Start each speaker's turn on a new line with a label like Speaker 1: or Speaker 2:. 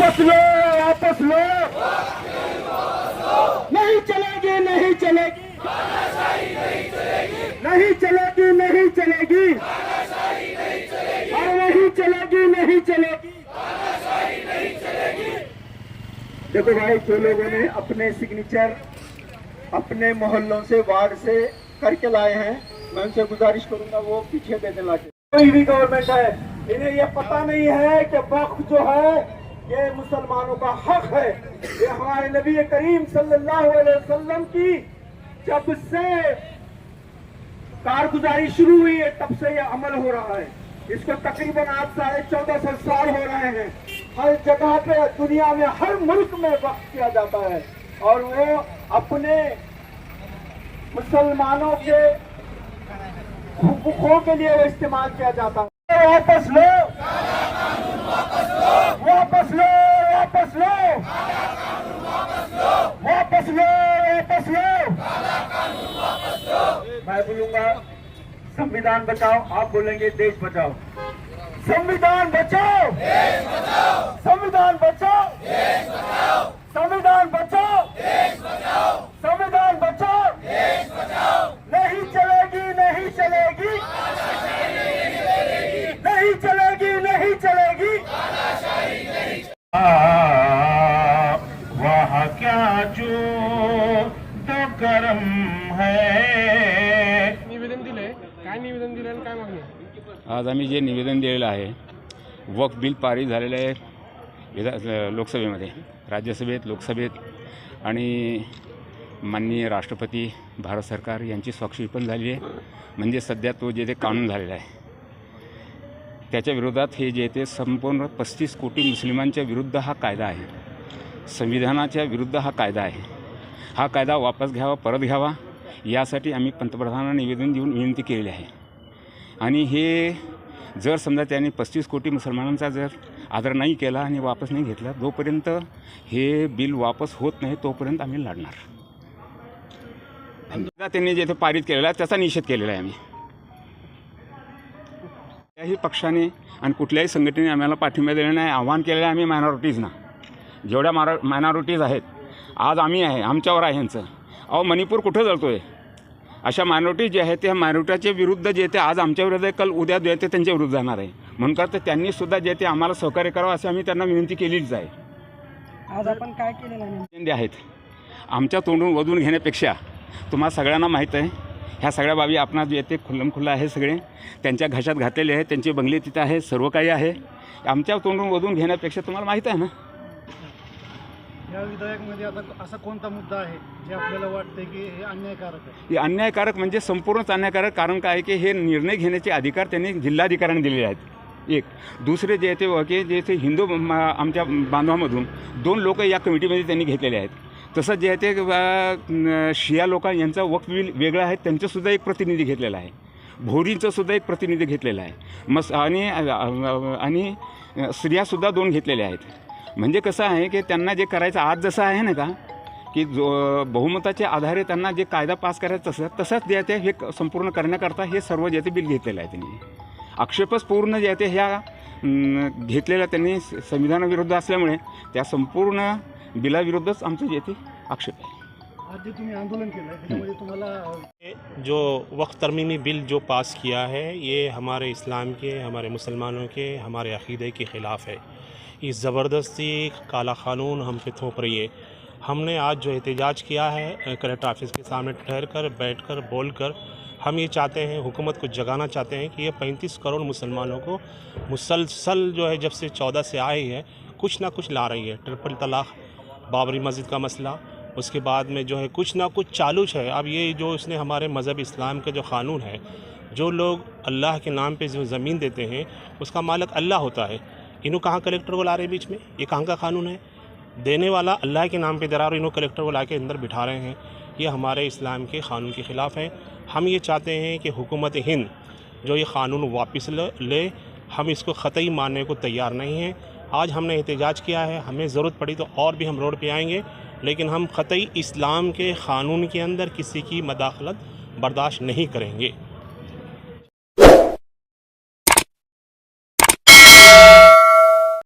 Speaker 1: واپس لو واپس لو۔ نہیں چلے گی، نہیں چلے گی۔ نہیں چلے گی، نہیں چلے گی۔ اور نہیں چلے گی، نہیں چلے گی۔ دیکھو بھائی، جو لوگوں نے اپنے سگنیچر اپنے محلوں سے وارڈ سے کر کے لائے ہیں، میں ان سے گزارش کروں گا، وہ پیچھے دے لا کے کوئی بھی گورنمنٹ ہے، انہیں یہ پتہ نہیں ہے کہ وقت جو ہے یہ مسلمانوں کا حق ہے یہ ہمارے نبی کریم صلی اللہ علیہ وسلم کی جب سے کارگزاری شروع ہوئی ہے، تب سے یہ عمل ہو رہا ہے۔ اس کو تقریباً آج ساڑھے چودہ سو سال ہو رہے ہیں۔ ہر جگہ پہ، دنیا میں ہر ملک میں وقت کیا جاتا ہے۔ اور وہ اپنے مسلمانوں کے حقوقوں کے لیے وہ استعمال کیا جاتا ہے۔ واپس لوگ संविधान बचाओ आप बोलेंगे देश बचाओ। संविधान बचाओ। संविधान बचाओ। संविधान बचाओ। काय
Speaker 2: निवेदन दिलं आणि काय मागणी? आहे?
Speaker 3: आज आम्ही जे निवेदन दिलेलं आहे वक्फ बिल पारित झालेलं आहे विधा लोकसभेमध्ये राज्यसभेत लोकसभेत आणि माननीय राष्ट्रपती भारत सरकार यांची स्वाक्षरी पण झाली आहे. म्हणजे सध्या तो जे ते कानून झालेला आहे. त्याच्या विरोधात हे जे ते संपूर्ण पस्तीस कोटी मुस्लिमांच्या विरुद्ध हा कायदा आहे. संविधानाच्या विरुद्ध हा कायदा आहे. हा कायदा वापस घ्यावा परत घ्यावा. यासाठी आम्ही पंतप्रधानांना निवेदन देऊन विनंती केलेली आहे. आणि हे जर समजा त्यांनी पस्तीस कोटी मुसलमानांचा जर आदर नाही केला आणि वापस नाही घेतला जोपर्यंत हे बिल वापस होत नाही तोपर्यंत आम्ही लढणार. त्यांनी जे पारित केलेला आहे त्याचा निषेध केलेला आहे आम्ही. कुठल्याही पक्षाने आणि कुठल्याही संघटनेने आम्हाला पाठिंबा दिलेला नाही आव्हान केलेलं आहे आम्ही मायनॉरिटीजना जेवढ्या मारा मायनॉरिटीज आहेत आज आम्ही आहे आमच्यावर आहे यांचं. अहो मणिपूर कुठं जळतो आहे अशा मायनॉरिटी जे आहेत त्या मायनॉरिटीच्या विरुद्ध जे ते आज आमच्या विरुद्ध आहे, कल उद्या जे ते त्यांच्या विरुद्ध जाणार आहे. म्हणून तर त्यांनी सुद्धा जे ते आम्हाला सहकार्य करावं असे आम्ही त्यांना विनंती केलीच आहे.
Speaker 4: आज आपण काय केलेलं आहे
Speaker 3: आहेत आमच्या तोंडून वधून घेण्यापेक्षा तुम्हाला सगळ्यांना माहीत आहे ह्या सगळ्या बाबी आपणा जे ते खुल्लम खुल्ला आहे सगळे. त्यांच्या घशात घातलेले आहेत त्यांचे बंगले तिथं आहे सर्व काही आहे. आमच्या तोंडून वधून घेण्यापेक्षा तुम्हाला माहीत आहे ना?
Speaker 5: या विधेयकमध्ये आता असा कोणता मुद्दा आहे जे आपल्याला वाटते की हे अन्यायकारक आहे?
Speaker 3: हे अन्यायकारक म्हणजे संपूर्णच अन्यायकारक कारण काय आहे की हे निर्णय घेण्याचे अधिकार त्यांनी जिल्हाधिकाऱ्यांनी दिलेले आहेत. एक. दुसरे जे ते की जे ते हिंदू म- आमच्या बांधवामधून दोन लोक या कमिटीमध्ये त्यांनी घेतलेले आहेत. तसंच जे आहे ते अ, न- शिया लोक यांचा वक्त वेगळा वेगळं आहे त्यांचंसुद्धा एक प्रतिनिधी घेतलेला आहे. भोरींचंसुद्धा एक प्रतिनिधी घेतलेला आहे. मस आणि आणि स्त्रियासुद्धा दोन घेतलेल्या आहेत. म्हणजे कसं आहे की त्यांना जे करायचं आज जसं आहे ना का की जो बहुमताच्या आधारे त्यांना जे कायदा पास करायचं तसं तसंच जे ते हे संपूर्ण करण्याकरता हे सर्व जे ते बिल घेतलेलं आहे त्यांनी. आक्षेपच पूर्ण जे आहे ते ह्या घेतलेल्या त्यांनी संविधानाविरुद्ध असल्यामुळे त्या संपूर्ण बिलाविरुद्धच आमचं जे ते आक्षेप आहे.
Speaker 5: आज जे तुम्ही आंदोलन केलं
Speaker 6: जो वक्त तरमीमी बिल जो पास किया है ये हमारे इस्लाम के हमारे मुसलमानों के हमारे अकीदे के ख़िलाफ़ है। اس زبردستی کالا قانون ہم پہ تھوپ رہی ہے۔ ہم نے آج جو احتجاج کیا ہے کلیکٹر آفس کے سامنے ٹھہر کر، بیٹھ کر، بول کر، ہم یہ چاہتے ہیں، حکومت کو جگانا چاہتے ہیں کہ یہ پینتیس کروڑ مسلمانوں کو مسلسل جو ہے جب سے چودہ سے آئی ہے، کچھ نہ کچھ لا رہی ہے۔ ٹرپل طلاق، بابری مسجد کا مسئلہ، اس کے بعد میں جو ہے کچھ نہ کچھ چالوچ ہے۔ اب یہ جو اس نے ہمارے مذہب اسلام کا جو قانون ہے، جو لوگ اللہ کے نام پہ جو زمین دیتے ہیں، اس کا مالک اللہ ہوتا ہے۔ انہوں کہاں کلیکٹر کو لا رہے بیچ میں؟ یہ کہاں کا قانون ہے؟ دینے والا اللہ کے نام پہ درا اور انہوں کلیکٹر کو لا کے اندر بٹھا رہے ہیں۔ یہ ہمارے اسلام کے قانون کے خلاف ہے ہم یہ چاہتے ہیں کہ حکومت ہند جو یہ قانون واپس لے ہم اس کو خطعی ماننے کو تیار نہیں ہیں۔ آج ہم نے احتجاج کیا ہے، ہمیں ضرورت پڑی تو اور بھی ہم روڈ پہ آئیں گے، لیکن ہم خطعی اسلام کے قانون کے اندر کسی کی مداخلت برداشت نہیں کریں گے۔